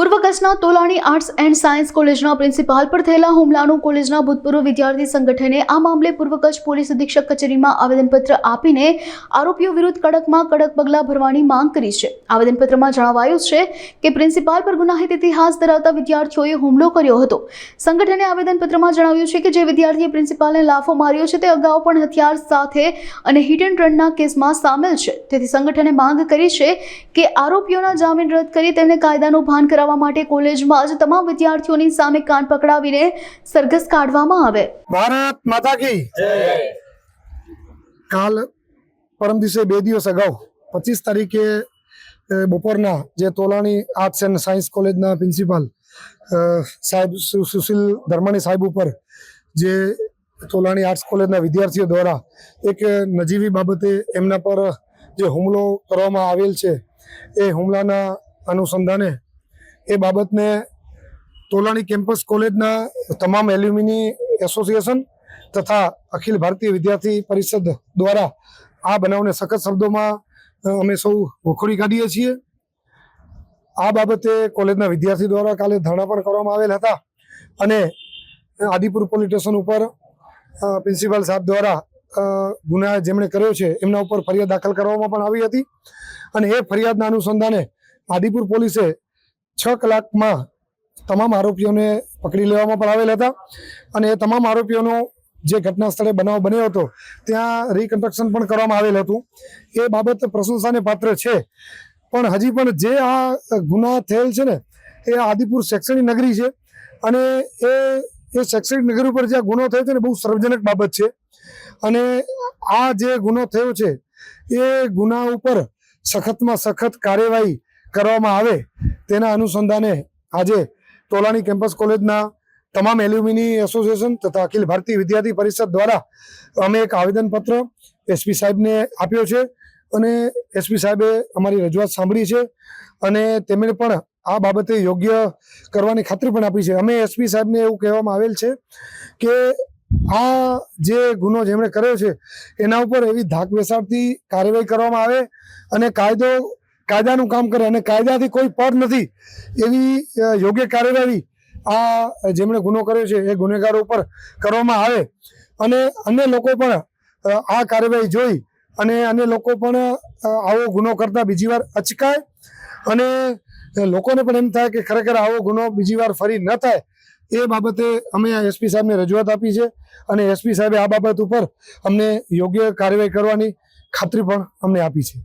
પૂર્વ કચ્છના Tolani arts and science કોલેજના પ્રિન્સિપાલ પર થયેલા હુમલાનું કોલેજના ભૂતપૂર્વ વિદ્યાર્થી સંગઠને આ મામલે પૂર્વ કચ્છ પોલીસ અધિક્ષક કચેરીમાં આવેદનપત્ર આપીને આરોપીઓ વિરુદ્ધ કડકમાં કડક પગલાં ભરવાની માંગ કરી છે. આવેદનપત્રમાં જણાવાયું છે કે પ્રિન્સિપાલ પર ગુનાહિત ઇતિહાસ ધરાવતા વિદ્યાર્થીઓએ હુમલો કર્યો હતો. સંગઠને આવેદનપત્રમાં જણાવ્યું છે કે જે વિદ્યાર્થીએ પ્રિન્સિપાલને લાફો માર્યો છે તે અગાઉ પણ હથિયાર સાથે અને હિટ એન્ડ રનના કેસમાં સામેલ છે. તેથી સંગઠને માંગ કરી છે કે આરોપીઓના જામીન રદ કરી તેમને કાયદાનું ભાન કરાવવા માટે કોલેજમાં જ તમામ વિદ્યાર્થીઓની સામે કાન પકડાવીને સરઘસ કાઢવામાં આવે. ભારત માતા કી કાલ પરમ દિવસે બે દિવસ અગાઉ, પચીસ તારીખે બપોરના જે તોલાણી આર્ટ્સ એન્ડ સાયન્સ કોલેજના પ્રિન્સિપાલ સાહેબ સુશીલ ધર્માણી સાહેબ ઉપર જે તોલાણી આર્ટ્સ કોલેજના વિદ્યાર્થીઓ દ્વારા એક નજીવી બાબતે એમના પર જે હુમલો કરવામાં આવેલ છે, એ હુમલાના અનુસંધાને એ બાબતને તોલાણી કેમ્પસ કોલેજના તમામ એલ્યુમિની એસોસિએશન તથા અખિલ ભારતીય વિદ્યાર્થી પરિષદ દ્વારા આ બનાવને સખત શબ્દોમાં અમે સૌ વખોડી કાઢીએ છીએ. આ બાબતે કોલેજના વિદ્યાર્થી દ્વારા કાલે ધરણા પણ કરવામાં આવેલ હતા અને આદિપુર પોલીસ સ્ટેશન ઉપર પ્રિન્સિપાલ સાહેબ દ્વારા ગુના જેમણે કર્યો છે એમના ઉપર ફરિયાદ દાખલ કરવામાં પણ આવી હતી. અને એ ફરિયાદના અનુસંધાને આદિપુર પોલીસે છ કલાકમાં તમામ આરોપીઓને પકડી લેવામાં પણ આવેલ હતા અને એ તમામ આરોપીઓનો જે ઘટના સ્થળે બનાવ બન્યો હતો, ત્યાં રિકન્સ્ટ્રક્શન પણ કરવામાં આવેલ હતું. એ બાબત પ્રશંસાને પાત્ર છે. પણ હજી પણ જે આ ગુના થયેલ છે ને, એ આદિપુર શૈક્ષણિક નગરી છે અને એ એ શૈક્ષણિક નગરી ઉપર જે આ ગુનો થયો છે ને બહુ સર્વજનક બાબત છે. અને આ જે ગુનો થયો છે, એ ગુના ઉપર સખતમાં સખત કાર્યવાહી કરવામાં આવે તેના અનુસંધાને આજે તોલાણી કેમ્પસ કોલેજના તમામ એલ્યુમિની એસોસિએશન તથા અખિલ ભારતીય વિદ્યાર્થી પરિષદ દ્વારા અમે એક આવેદનપત્ર એસપી સાહેબને આપ્યો છે અને એસપી સાહેબે અમારી રજૂઆત સાંભળી છે અને તેમણે પણ આ બાબતે યોગ્ય કરવાની ખાતરી પણ આપી છે. અમે એસપી સાહેબને એવું કહેવામાં આવેલ છે કે આ જે ગુનો જેમણે કર્યો છે, એના ઉપર એવી ધાક બેસાડતી કાર્યવાહી કરવામાં આવે અને કાયદો કાયદાનું કામ કરે અને કાયદાથી કોઈ પર નથી. એવી યોગ્ય કાર્યવાહી આ જેમણે ગુનો કર્યો છે એ ગુનેગારો ઉપર કરવામાં આવે. અને અન્ય લોકો પણ આ કાર્યવાહી જોઈ અને અન્ય લોકો પણ આવો ગુનો કરતા બીજી વાર અચકાય. અને લોકોને પણ એમ થાય કે ખરેખર આવો ગુનો બીજી વાર ફરી ન થાય. એ બાબતે અમે એસપી સાહેબને રજૂઆત આપી છે અને એસપી સાહેબે આ બાબત ઉપર અમને યોગ્ય કાર્યવાહી કરવાની ખાતરી પણ અમને આપી છે.